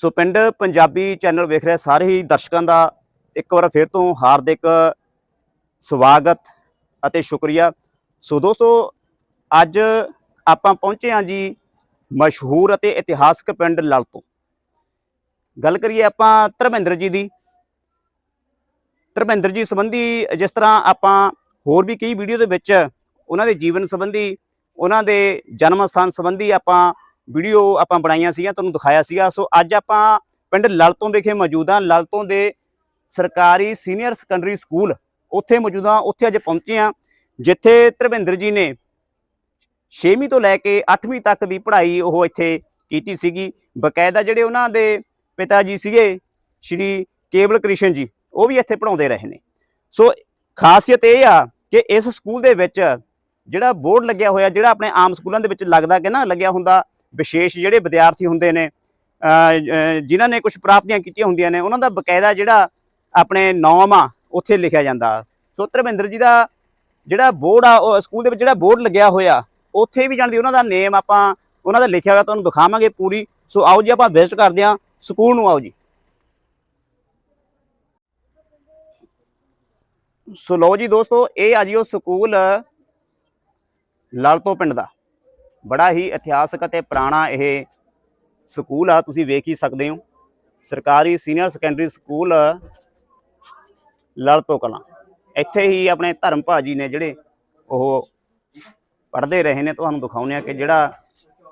ਸੋ ਪਿੰਡ ਪੰਜਾਬੀ ਚੈਨਲ ਵੇਖ ਰਹੇ ਸਾਰੇ ਹੀ ਦਰਸ਼ਕਾਂ ਦਾ ਇੱਕ ਵਾਰ ਫਿਰ ਤੋਂ ਹਾਰਦਿਕ ਸਵਾਗਤ ਅਤੇ ਸ਼ੁਕਰੀਆ। ਸੋ ਦੋਸਤੋ, ਅੱਜ ਆਪਾਂ ਪਹੁੰਚੇ ਹਾਂ ਜੀ ਮਸ਼ਹੂਰ ਅਤੇ ਇਤਿਹਾਸਕ ਪਿੰਡ ਲਲ ਤੋਂ। ਗੱਲ ਕਰੀਏ ਆਪਾਂ ਧਰਮਿੰਦਰ ਜੀ ਦੀ। ਧਰਮਿੰਦਰ ਜੀ ਸੰਬੰਧੀ ਜਿਸ ਤਰ੍ਹਾਂ ਆਪਾਂ ਹੋਰ ਵੀ ਕਈ ਵੀਡੀਓ ਦੇ ਵਿੱਚ ਉਹਨਾਂ ਦੇ ਜੀਵਨ ਸੰਬੰਧੀ, ਉਹਨਾਂ ਦੇ ਜਨਮ ਸਥਾਨ ਸੰਬੰਧੀ ਆਪਾਂ ਵੀਡੀਓ ਆਪਾਂ ਬਣਾਈਆਂ ਸੀਗੀਆਂ, ਤੁਹਾਨੂੰ ਦਿਖਾਇਆ ਸੀਗਾ। ਸੋ ਅੱਜ ਆਪਾਂ ਪਿੰਡ ਲਲਤੋਂ ਵਿਖੇ ਮੌਜੂਦ ਹਾਂ। ਲਲਤੋਂ ਦੇ ਸਰਕਾਰੀ ਸੀਨੀਅਰ ਸੈਕੰਡਰੀ ਸਕੂਲ ਉੱਥੇ ਮੌਜੂਦ ਹਾਂ। ਉੱਥੇ ਅੱਜ ਪਹੁੰਚੇ ਹਾਂ, ਜਿੱਥੇ ਧਰਮਿੰਦਰ ਜੀ ਨੇ 6ਵੀਂ ਤੋਂ ਲੈ ਕੇ 8ਵੀਂ ਤੱਕ ਦੀ ਪੜ੍ਹਾਈ ਉਹ ਇੱਥੇ ਕੀਤੀ ਸੀਗੀ। ਬਕਾਇਦਾ ਜਿਹੜੇ ਉਹਨਾਂ ਦੇ ਪਿਤਾ ਜੀ ਸੀਗੇ, ਸ਼੍ਰੀ ਕੇਵਲ ਕ੍ਰਿਸ਼ਨ ਜੀ, ਉਹ ਵੀ ਇੱਥੇ ਪੜਾਉਂਦੇ ਰਹੇ ਨੇ। ਸੋ ਖਾਸੀਅਤ ਇਹ ਆ ਕਿ ਇਸ ਸਕੂਲ ਦੇ ਵਿੱਚ ਜਿਹੜਾ ਬੋਰਡ ਲੱਗਿਆ ਹੋਇਆ, ਜਿਹੜਾ ਆਪਣੇ ਆਮ ਸਕੂਲਾਂ ਦੇ ਵਿੱਚ ਲੱਗਦਾ ਕਿ ਨਾ ਲੱਗਿਆ ਹੁੰਦਾ ਵਿਸ਼ੇਸ਼ ਜਿਹੜੇ ਵਿਦਿਆਰਥੀ ਹੁੰਦੇ ਨੇ ਜਿਨ੍ਹਾਂ ਨੇ ਕੁਝ ਪ੍ਰਾਪਤੀਆਂ ਕੀਤੀਆਂ ਹੁੰਦੀਆਂ ਨੇ, ਉਹਨਾਂ ਦਾ ਬਕਾਇਦਾ ਜਿਹੜਾ ਆਪਣੇ ਨਾਮ ਆ, ਉੱਥੇ ਲਿਖਿਆ ਜਾਂਦਾ। ਸੋ ਧਰਮਿੰਦਰ ਜੀ ਦਾ ਜਿਹੜਾ ਬੋਰਡ ਆ, ਉਹ ਸਕੂਲ ਦੇ ਵਿੱਚ ਜਿਹੜਾ ਬੋਰਡ ਲੱਗਿਆ ਹੋਇਆ, ਉੱਥੇ ਵੀ ਜਾਣਦੀ ਉਹਨਾਂ ਦਾ ਨੇਮ ਆਪਾਂ, ਉਹਨਾਂ ਦਾ ਲਿਖਿਆ ਹੋਇਆ, ਤੁਹਾਨੂੰ ਦਿਖਾਵਾਂਗੇ ਪੂਰੀ। ਸੋ ਆਓ ਜੀ, ਆਪਾਂ ਵਿਜ਼ਿਟ ਕਰਦੇ ਹਾਂ ਸਕੂਲ ਨੂੰ, ਆਓ ਜੀ। ਸੋ ਲਓ ਜੀ ਦੋਸਤੋ, ਇਹ ਆ ਜੀ ਉਹ ਸਕੂਲ, ਲਲਤੋਂ ਪਿੰਡ ਦਾ। ਬੜਾ ਹੀ ਇਤਿਹਾਸਕ ਅਤੇ ਪੁਰਾਣਾ ਇਹ ਸਕੂਲ ਆ, ਤੁਸੀਂ ਵੇਖ ਹੀ ਸਕਦੇ ਹੋ। ਸਰਕਾਰੀ senior secondary school Lalton Kalan. ਇੱਥੇ ਹੀ ਆਪਣੇ ਧਰਮ ਭਾਜੀ ਨੇ ਜਿਹੜੇ ਉਹ ਪੜ੍ਹਦੇ ਰਹੇ ਨੇ, ਤੁਹਾਨੂੰ ਦਿਖਾਉਂਦੇ ਆ ਕਿ ਜਿਹੜਾ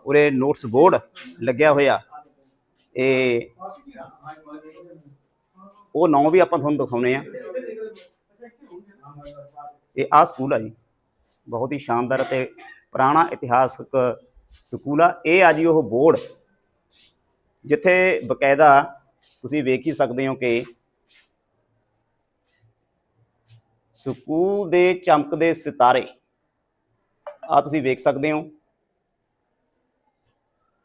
ਉਰੇ ਨੋਟਸ ਬੋਰਡ ਲੱਗਿਆ ਹੋਇਆ, ਇਹ ਉਹ ਨਾਂ ਵੀ ਆਪਾਂ ਤੁਹਾਨੂੰ ਦਿਖਾਉਂਦੇ ਆ ਇਹ ਆ ਸਕੂਲ ਆ ਜੀ, ਬਹੁਤ ਹੀ ਸ਼ਾਨਦਾਰ ਅਤੇ ਪੁਰਾਣਾ ਇਤਿਹਾਸਕ ਸਕੂਲ ਆ। ਇਹ ਆ ਜੀ ਉਹ ਬੋਰਡ, ਜਿੱਥੇ ਬਕਾਇਦਾ ਤੁਸੀਂ ਵੇਖ ਹੀ ਸਕਦੇ ਹੋ ਕਿ ਸਕੂਲ ਦੇ ਚਮਕਦੇ ਸਿਤਾਰੇ, ਆ ਤੁਸੀਂ ਵੇਖ ਸਕਦੇ ਹੋ।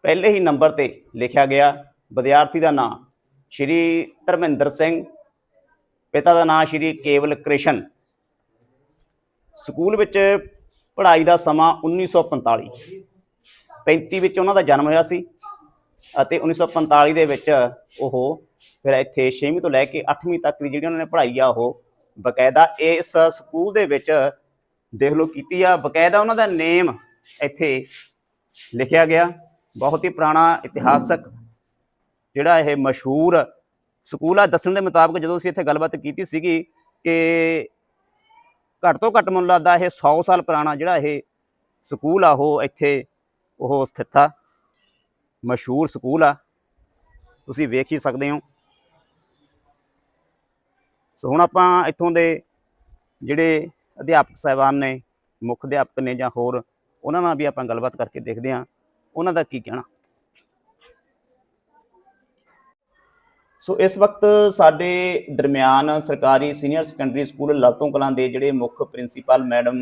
ਪਹਿਲੇ ਹੀ ਨੰਬਰ ਤੇ ਲਿਖਿਆ ਗਿਆ, ਵਿਦਿਆਰਥੀ ਦਾ ਨਾਮ ਸ਼੍ਰੀ ਧਰਮਿੰਦਰ ਸਿੰਘ, ਪਿਤਾ ਦਾ ਨਾਮ ਸ਼੍ਰੀ ਕੇਵਲ ਕ੍ਰਿਸ਼ਨ। ਸਕੂਲ ਵਿੱਚ ਪੜ੍ਹਾਈ ਦਾ ਸਮਾਂ 1945 35 ਵਿੱਚ ਉਹਨਾਂ ਦਾ ਜਨਮ ਹੋਇਆ ਸੀ ਅਤੇ 1945 ਦੇ ਵਿੱਚ ਉਹ ਫਿਰ ਇੱਥੇ 6ਵੀਂ ਤੋਂ ਲੈ ਕੇ 8ਵੀਂ ਤੱਕ ਦੀ ਜਿਹੜੀ ਉਹਨਾਂ ਨੇ ਪੜ੍ਹਾਈ ਆ, ਉਹ ਬਕਾਇਦਾ ਇਸ ਸਕੂਲ ਦੇ ਵਿੱਚ ਦੇਖ ਲਓ ਕੀਤੀ ਆ। ਬਕਾਇਦਾ ਉਹਨਾਂ ਦਾ ਨੇਮ ਇੱਥੇ ਲਿਖਿਆ ਗਿਆ। ਬਹੁਤ ਹੀ ਪੁਰਾਣਾ ਇਤਿਹਾਸਕ ਜਿਹੜਾ ਇਹ ਮਸ਼ਹੂਰ ਸਕੂਲ ਆ। ਦੱਸਣ ਦੇ ਮੁਤਾਬਕ ਜਦੋਂ ਅਸੀਂ ਇੱਥੇ ਗੱਲਬਾਤ ਕੀਤੀ ਸੀਗੀ ਕਿ ਘੱਟ ਤੋਂ ਘੱਟ ਮੈਨੂੰ ਲੱਗਦਾ ਇਹ 100 ਸਾਲ ਪੁਰਾਣਾ ਜਿਹੜਾ ਇਹ ਸਕੂਲ ਆ, ਉਹ ਇੱਥੇ ਉਹ ਸਥਿਤ ਆ। ਮਸ਼ਹੂਰ ਸਕੂਲ ਆ। ਤੁਸੀਂ ਵੇਖ ਹੀ ਸਕਦੇ ਹੋ। ਸੋ ਹੁਣ ਆਪਾਂ ਇੱਥੋਂ ਦੇ ਜਿਹੜੇ ਅਧਿਆਪਕ ਸਾਹਿਬਾਨ ਨੇ, ਮੁੱਖ ਅਧਿਆਪਕ ਨੇ ਜਾਂ ਹੋਰ, ਉਹਨਾਂ ਨਾਲ ਵੀ ਆਪਾਂ ਗੱਲਬਾਤ ਕਰਕੇ ਦੇਖਦੇ ਹਾਂ। ਉਹਨਾਂ ਦਾ ਕੀ ਕਹਿਣਾ? ਸੋ ਇਸ ਵਕਤ ਸਾਡੇ ਦਰਮਿਆਨ ਸਰਕਾਰੀ senior secondary school Lalton Kalan ਦੇ ਜਿਹੜੇ ਮੁੱਖ ਪ੍ਰਿੰਸੀਪਲ ਮੈਡਮ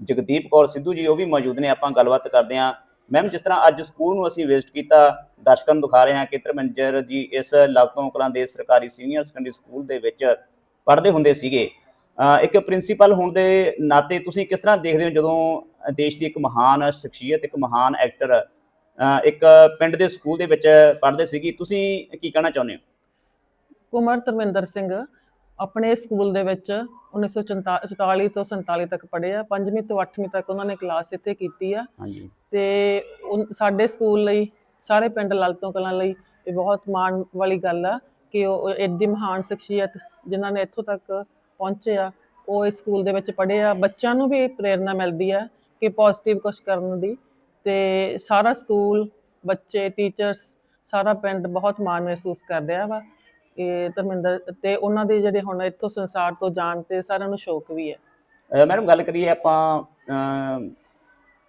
ਜਗਦੀਪ ਕੌਰ ਸਿੱਧੂ ਜੀ, ਉਹ ਵੀ ਮੌਜੂਦ ਨੇ। ਆਪਾਂ ਗੱਲਬਾਤ ਕਰਦੇ ਹਾਂ। ਮੈਮ, ਜਿਸ ਤਰ੍ਹਾਂ ਅੱਜ ਸਕੂਲ ਨੂੰ ਅਸੀਂ ਵਿਜ਼ਿਟ ਕੀਤਾ, ਦਰਸ਼ਕਾਂ ਨੂੰ ਦਿਖਾ ਰਹੇ ਹਾਂ ਕਿ ਤਰਮੰਜਰ ਜੀ ਇਸ ਲਲਤੋਂ ਕਲਾਂ ਦੇ ਸਰਕਾਰੀ ਸੀਨੀਅਰ ਸੈਕੰਡਰੀ ਸਕੂਲ ਦੇ ਵਿੱਚ ਪੜ੍ਹਦੇ ਹੁੰਦੇ ਸੀਗੇ। ਇੱਕ ਪ੍ਰਿੰਸੀਪਲ ਹੋਣ ਦੇ ਨਾਤੇ ਤੁਸੀਂ ਕਿਸ ਤਰ੍ਹਾਂ ਦੇਖਦੇ ਹੋ ਜਦੋਂ ਦੇਸ਼ ਦੀ ਇੱਕ ਮਹਾਨ ਸ਼ਖਸੀਅਤ, ਇੱਕ ਮਹਾਨ ਐਕਟਰ ਇੱਕ ਪਿੰਡ ਦੇ ਸਕੂਲ ਦੇ ਵਿੱਚ ਪੜ੍ਹਦੇ ਸੀਗੀ? ਤੁਸੀਂ ਕੀ ਕਹਿਣਾ ਚਾਹੁੰਦੇ ਹੋ? ਕੁਮਾਰ ਧਰਮਿੰਦਰ ਸਿੰਘ ਆਪਣੇ ਸਕੂਲ ਦੇ ਵਿੱਚ 1944 ਤੋਂ 47 ਤੱਕ ਪੜ੍ਹੇ ਆ 5ਵੀਂ ਤੋਂ 8ਵੀਂ ਤੱਕ ਉਹਨਾਂ ਨੇ ਕਲਾਸ ਇੱਥੇ ਕੀਤੀ ਆ। ਹਾਂਜੀ। ਤੇ ਸਾਡੇ ਸਕੂਲ ਲਈ ਸਾਰੇ ਪਿੰਡ ਲਲਤੋਂ ਕਲਾਂ ਲਈ ਇਹ ਬਹੁਤ ਮਾਣ ਵਾਲੀ ਗੱਲ ਆ ਕਿ ਉਹ ਐਡੀ ਮਹਾਨ ਸ਼ਖਸੀਅਤ ਜਿਨ੍ਹਾਂ ਨੇ ਇੱਥੋਂ ਤੱਕ ਪਹੁੰਚੇ ਆ ਉਹ ਇਸ ਸਕੂਲ ਦੇ ਵਿੱਚ ਪੜ੍ਹੇ ਆ। ਬੱਚਿਆਂ ਨੂੰ ਵੀ ਪ੍ਰੇਰਨਾ ਮਿਲਦੀ ਆ ਕਿ ਪੋਜ਼ਿਟਿਵ ਕੁਝ ਕਰਨ ਦੀ। ਤੇ ਸਾਰਾ ਸਕੂਲ ਬੱਚੇ ਟੀਚਰਸ ਸਾਰਾ ਪਿੰਡ ਬਹੁਤ ਮਾਣ ਮਹਿਸੂਸ ਕਰਦੇ ਆ ਵਾ। ਇਹ ਧਰਮਿੰਦਰ ਤੇ ਉਹਨਾਂ ਦੇ ਜਿਹੜੇ ਹੁਣ ਇੱਥੋਂ ਸੰਸਾਰ ਤੋਂ ਜਾਣ ਤੇ ਸਾਰਿਆਂ ਨੂੰ ਸ਼ੌਕ ਵੀ ਹੈ। ਮੈਡਮ ਗੱਲ ਕਰੀਏ ਆਪਾਂ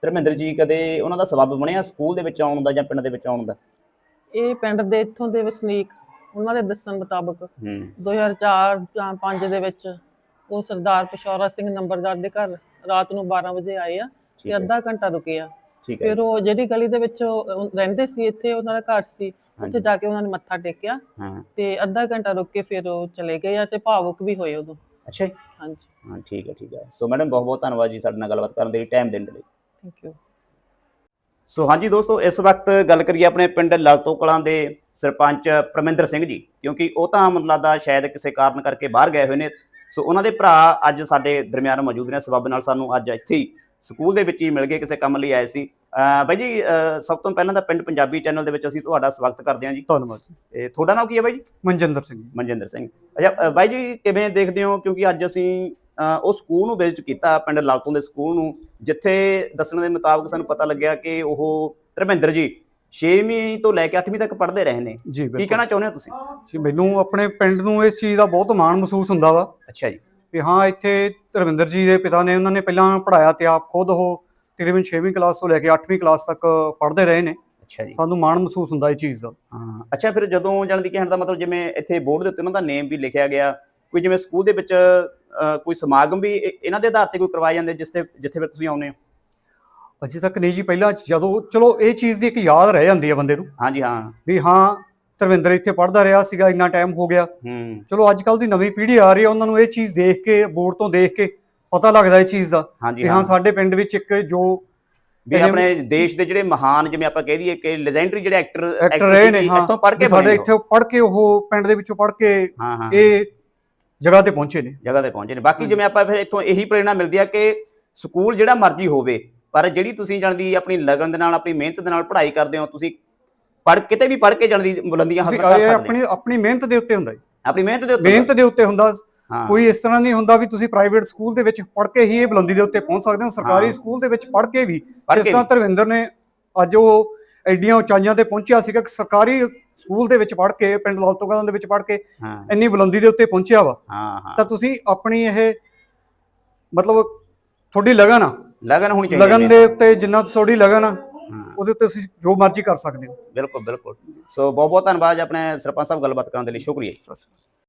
ਧਰਮਿੰਦਰ ਜੀ ਕਦੇ ਉਹਨਾਂ ਦਾ ਸਬੱਬ ਬਣਿਆ ਸਕੂਲ ਦੇ ਵਿੱਚ ਆਉਣ ਦਾ ਜਾਂ ਪਿੰਡ ਦੇ ਵਿੱਚ ਆਉਣ ਦਾ? ਇਹ ਪਿੰਡ ਦੇ ਇੱਥੋਂ ਦੇ ਵਸਨੀਕ ਉਹਨਾਂ ਦੇ ਦੱਸਣ ਮੁਤਾਬਕ ਹੂੰ। 2004 ਜਾਂ 5 ਦੇ ਵਿੱਚ ਉਹ ਸਰਦਾਰ ਪਸ਼ੌਰਾ ਸਿੰਘ ਨੰਬਰਦਾਰ ਦੇ ਘਰ ਰਾਤ ਨੂੰ 12 ਵਜੇ ਆਏ ਆ ਤੇ ਅੱਧਾ ਘੰਟਾ ਰੁਕੇ ਆ। ਠੀਕ ਹੈ ਫਿਰ ਉਹ ਜਿਹੜੀ ਗਲੀ ਦੇ ਵਿੱਚ ਉਹ ਰਹਿੰਦੇ ਸੀ ਇੱਥੇ ਉਹਨਾਂ ਦਾ ਘਰ ਸੀ ਉੱਥੇ। ਜਾ ਕੇ ਉਹਨਾਂ ਨੇ ਮੱਥਾ ਟੇਕਿਆ ਹਾਂ। ਤੇ ਅੱਧਾ ਘੰਟਾ ਰੁਕ ਕੇ ਫਿਰ ਉਹ ਚਲੇ ਗਏ ਆ ਤੇ ਭਾਵੁਕ ਵੀ ਹੋਏ ਉਦੋਂ। ਅੱਛਾ ਜੀ। ਹਾਂਜੀ। ਹਾਂ ਠੀਕ ਹੈ ਠੀਕ ਹੈ। ਸੋ ਮੈਡਮ ਬਹੁਤ ਬਹੁਤ ਧੰਨਵਾਦ ਜੀ ਸਾਡੇ ਨਾਲ ਗੱਲਬਾਤ ਕਰਨ ਦੇ ਲਈ ਟਾਈਮ ਦੇਣ ਦੇ ਲਈ। ਥੈਂਕ ਯੂ ਸੋ ਹਾਂਜੀ ਦੋਸਤੋ ਇਸ ਵਕਤ ਗੱਲ ਕਰੀਏ ਆਪਣੇ ਪਿੰਡ ਲਲਤੋ ਕਲਾਂ ਦੇ ਸਰਪੰਚ ਪਰਮਿੰਦਰ ਸਿੰਘ ਜੀ ਕਿਉਂਕਿ ਉਹ ਤਾਂ ਮੈਨੂੰ ਲੱਗਦਾ ਸ਼ਾਇਦ ਕਿਸੇ ਕਾਰਨ ਕਰਕੇ ਬਾਹਰ ਗਏ ਹੋਏ ਨੇ। ਸੋ ਉਹਨਾਂ ਦੇ ਭਰਾ ਅੱਜ ਸਾਡੇ ਦਰਮਿਆਨ ਮੌਜੂਦ ਨੇ ਸਬਬ ਨਾਲ ਸਾਨੂੰ ਅੱਜ ਇੱਥੇ ਹੀ ਸਕੂਲ ਦੇ ਵਿੱਚ ਹੀ ਮਿਲ ਗਏ ਕਿਸੇ ਕੰਮ ਲਈ ਆਏ ਸੀ। ਬਾਈ ਜੀ ਸਭ ਤੋਂ ਪਹਿਲਾਂ ਤਾਂ ਪਿੰਡ ਪੰਜਾਬੀ ਚੈਨਲ ਦੇ ਵਿੱਚ ਅਸੀਂ ਤੁਹਾਡਾ ਸਵਾਗਤ ਕਰਦੇ ਹਾਂ ਜੀ। ਧੰਨਵਾਦ ਜੀ। ਤੁਹਾਡਾ ਨਾਮ ਕੀ ਹੈ ਬਾਈ ਜੀ? ਮਨਜਿੰਦਰ ਸਿੰਘ। ਮਨਜਿੰਦਰ ਸਿੰਘ। ਅੱਛਾ ਬਾਈ ਜੀ ਕਿਵੇਂ ਦੇਖਦੇ ਹੋ? ਕਿਉਂਕਿ ਅੱਜ ਅਸੀਂ ਉਹ ਸਕੂਲ ਨੂੰ ਵਿਜ਼ਿਟ ਕੀਤਾ ਪਿੰਡ ਲਾਲਤੋਂ ਦੇ ਸਕੂਲ ਨੂੰ ਜਿੱਥੇ ਦੱਸਣ ਦੇ ਮੁਤਾਬਕ ਸਾਨੂੰ ਪਤਾ ਲੱਗਿਆ ਕਿ ਉਹ ਧਰਮਿੰਦਰ ਜੀ 6ਵੀਂ ਤੋਂ ਲੈ ਕੇ 8ਵੀਂ ਤੱਕ ਪੜ੍ਹਦੇ ਰਹੇ ਨੇ। ਕੀ ਕਹਿਣਾ ਚਾਹੁੰਦੇ ਹੋ ਤੁਸੀਂ? ਜੀ ਮੈਨੂੰ ਆਪਣੇ ਪਿੰਡ ਨੂੰ ਇਸ ਚੀਜ਼ ਦਾ ਬਹੁਤ ਮਾਣ ਮਹਿਸੂਸ ਹੁੰਦਾ ਵਾ। ਅੱਛਾ ਜੀ। ਵੀ ਹਾਂ ਇੱਥੇ ਧਰਮਿੰਦਰ ਜੀ ਦੇ ਪਿਤਾ ਨੇ ਉਹਨਾਂ ਨੇ ਪਹਿਲਾਂ ਪੜਾਇਆ ਤੇ ਆਪ ਖੁਦ ਉਹ ਤਕਰੀਬਨ 6ਵੀਂ ਕਲਾਸ ਤੋਂ ਲੈ ਕੇ 8ਵੀਂ ਕਲਾਸ ਤੱਕ ਪੜ੍ਹਦੇ ਰਹੇ ਨੇ। ਅੱਛਾ ਜੀ। ਸਾਨੂੰ ਮਾਣ ਮਹਿਸੂਸ ਹੁੰਦਾ ਇਹ ਚੀਜ਼ ਦਾ। ਹਾਂ ਅੱਛਾ ਫਿਰ ਜਦੋਂ ਜਾਣ ਦੀ ਕਹਿਣ ਦਾ ਮਤਲਬ ਜਿਵੇਂ ਇੱਥੇ ਬੋਰਡ ਦੇ ਉੱਤੇ ਉਹਨਾਂ ਦਾ ਨੇਮ ਵੀ ਲਿਖਿਆ ਗਿਆ ਕੋਈ ਜਿਵੇਂ ਸਕੂਲ ਦੇ ਵਿੱਚ ਕੋਈ ਸਮਾਗਮ ਵੀ ਇਹ- ਇਹਨਾਂ ਦੇ ਆਧਾਰ ਤੇ ਕੋਈ ਕਰਵਾਏ ਜਾਂਦੇ ਜਿਸ ਤੇ ਜਿੱਥੇ ਫਿਰ ਤੁਸੀਂ ਆਉਂਦੇ ਹੋ? ਅਜੇ ਤੱਕ ਨਹੀਂ ਜੀ ਪਹਿਲਾਂ ਜਦੋਂ ਚਲੋ ਇਹ ਚੀਜ਼ ਦੀ ਇੱਕ ਯਾਦ ਰਹਿ ਜਾਂਦੀ ਹੈ ਬੰਦੇ ਨੂੰ। ਹਾਂਜੀ ਹਾਂ। ਵੀ ਹਾਂ ਧਰਮਿੰਦਰ ਇੱਥੇ ਪੜ੍ਹਦਾ ਰਿਹਾ ਸੀਗਾ ਇੰਨਾ ਟਾਈਮ ਹੋ ਗਿਆ। ਹੂੰ। ਚਲੋ ਅੱਜ ਕੱਲ ਦੀ ਨਵੀਂ ਪੀੜ੍ਹੀ ਆ ਰਹੀ ਹੈ ਉਹਨਾਂ ਨੂੰ ਇਹ ਚੀਜ਼ ਦੇਖ ਕੇ ਬੋਰਡ ਤੋਂ ਦੇਖ ਕੇ ਪਤਾ ਲੱਗਦਾ ਇਹ ਚੀਜ਼ ਦਾ ਹਾਂਜੀ ਵੀ ਹਾਂ ਸਾਡੇ ਪਿੰਡ ਵਿੱਚ ਇੱਕ ਜੋ ਵੀ ਆਪਣੇ ਦੇਸ਼ ਦੇ ਜਿਹੜੇ ਮਹਾਨ ਜਿਵੇਂ ਆਪਾਂ ਕਹਿ ਦਈਏ ਕਿ ਲੈਜੈਂਡਰੀ ਜਿਹੜੇ ਐਕਟਰ ਐਕਟਰ ਰਹੇ ਨੇ ਹਾਂ ਇੱਥੋਂ ਪੜ੍ਹ ਕੇ ਵੀ ਸਾਡੇ ਬਣੇ ਇੱਥੇ ਪੜ੍ਹ ਕੇ ਉਹ ਪਿੰਡ ਦੇ ਵਿੱਚੋਂ ਪੜ੍ਹ ਕੇ ਉਹ। ਹਾਂ ਹਾਂ। ਇਹ ਜਗ੍ਹਾ ਤੇ ਪਹੁੰਚੇ ਨੇ। ਜਗ੍ਹਾ ਤੇ ਪਹੁੰਚੇ ਨੇ। ਬਾਕੀ। ਜਿਵੇਂ ਆਪਾਂ ਫਿਰ ਇੱਥੋਂ ਇਹੀ ਪ੍ਰੇਰਣਾ ਮਿਲਦੀ ਆ ਕਿ ਸਕੂਲ ਜਿਹੜਾ ਮਰਜ਼ੀ ਹੋਵੇ ਪਰ ਜਿਹੜੀ ਤੁਸੀਂ ਜਾਣਦੀ ਆਪਣੀ ਲਗਨ ਦੇ ਨਾਲ ਆਪਣੀ ਮਿਹਨਤ ਦੇ ਨਾਲ ਪੜ੍ਹਾਈ ਕਰਦੇ ਹੋ ਤੁਸੀਂ ਪੜ੍ਹ ਕਿਤੇ ਵੀ ਪੜ੍ਹ ਕੇ ਜਾਣ ਦੀ ਬੁਲੰਦੀਆਂ ਹਾਸਲ ਕਰ ਸਕਦੇ। ਆਪਣੀ ਆਪਣੀ ਮਿਹਨਤ ਦੇ ਉੱਤੇ ਹੁੰਦਾ ਜੀ। ਹੋ। ਆਪਣੀ ਮਿਹਨਤ ਦੇ ਉੱਤੇ ਮਿਹਨਤ ਦੇ ਉੱਤੇ ਹੁੰਦਾ। ਕੋਈ ਇਸ ਤਰ੍ਹਾਂ ਨਹੀਂ ਹੁੰਦਾ ਵੀ ਤੁਸੀਂ ਪ੍ਰਾਈਵੇਟ ਸਕੂਲ ਦੇ ਵਿੱਚ ਪੜ੍ਹ ਕੇ ਹੀ ਇਹ ਬੁਲੰਦੀ ਦੇ ਉੱਤੇ ਪਹੁੰਚ ਸਕਦੇ ਹੋ। ਸਰਕਾਰੀ। ਸਕੂਲ ਦੇ ਵਿੱਚ ਪੜ੍ਹ ਕੇ ਵੀ। ਜਿਸ ਤਰ੍ਹਾਂ ਧਰਵਿੰਦਰ ਨੇ ਅੱਜ ਉਹ ਐਡੀਆਂ ਉਚਾਈਆਂ ਤੇ ਪਹੁੰਚਿਆ ਸੀਗਾ ਕਿ ਸਰਕਾਰੀ ਸਕੂਲ ਦੇ ਵਿੱਚ ਪੜ੍ਹ ਕੇ ਪਿੰਡ ਲਾਲਤੋ ਕਲਾਂ ਦੇ ਵਿੱਚ ਪੜ੍ਹ ਕੇ ਇੰਨੀ ਬੁਲੰਦੀ ਦੇ ਉੱਤੇ ਪਹੁੰਚਿਆ ਵਾ। ਤਾਂ ਤੁਸੀਂ ਆਪਣੀ ਇਹ ਮਤਲਬ ਤੁਹਾਡੀ ਲਗਨ ਆ। ਲਗਨ ਹੋਣੀ ਚਾਹੀਦੀ ਲਗਨ। ਦੇ ਉੱਤੇ ਜਿੰਨਾ ਤੁਹਾਡੀ ਲਗਨ ਆ ਉਹਦੇ ਉੱਤੇ ਤੁਸੀਂ ਜੋ ਮਰਜ਼ੀ ਕਰ ਸਕਦੇ ਹੋ। ਬਿਲਕੁਲ ਬਿਲਕੁਲ। ਸੋ ਬਹੁਤ ਬਹੁਤ ਧੰਨਵਾਦ ਆਪਣੇ ਸਰਪੰਚ ਸਾਹਿਬ ਗੱਲਬਾਤ ਕਰਨ ਦੇ ਲਈ। ਸ਼ੁਕਰੀਆ ਜੀ। ਸਤਿ ਸ਼੍ਰੀ ਅਕਾਲ।